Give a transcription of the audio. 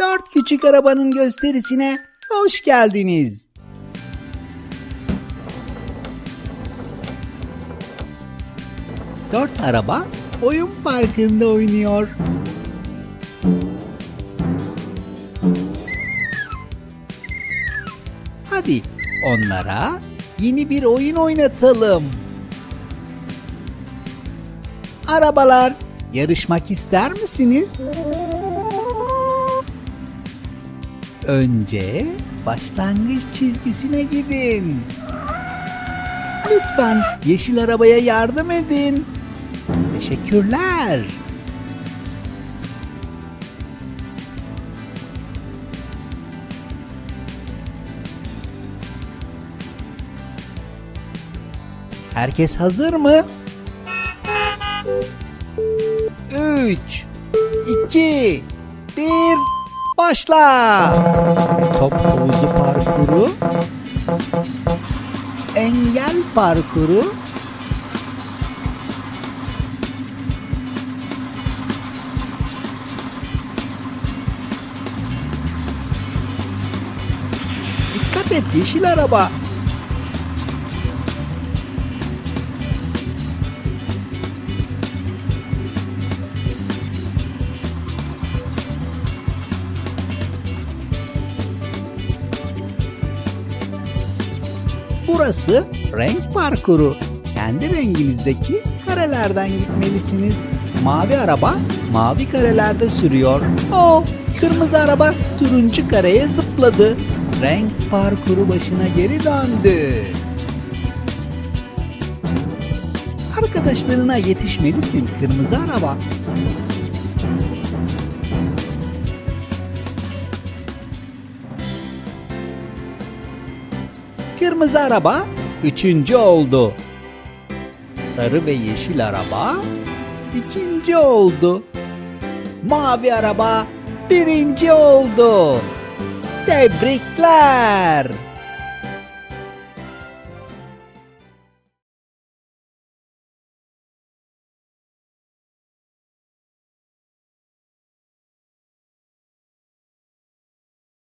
Dört küçük arabanın gösterisine hoş geldiniz. Dört araba oyun parkında oynuyor. Hadi onlara yeni bir oyun oynatalım. Arabalar, yarışmak ister misiniz? Önce başlangıç çizgisine gidin. Lütfen yeşil arabaya yardım edin. Teşekkürler. Herkes hazır mı? 3 2 1 Başla! Top havuzu parkuru. Engel parkuru. Dikkat et yeşil araba Burası renk parkuru. Kendi renginizdeki karelerden gitmelisiniz. Mavi araba mavi karelerde sürüyor. O kırmızı araba turuncu kareye zıpladı. Renk parkuru başına geri döndü. Arkadaşlarına yetişmelisin kırmızı araba. Kırmızı araba üçüncü oldu. Sarı ve yeşil araba ikinci oldu. Mavi araba birinci oldu. Tebrikler.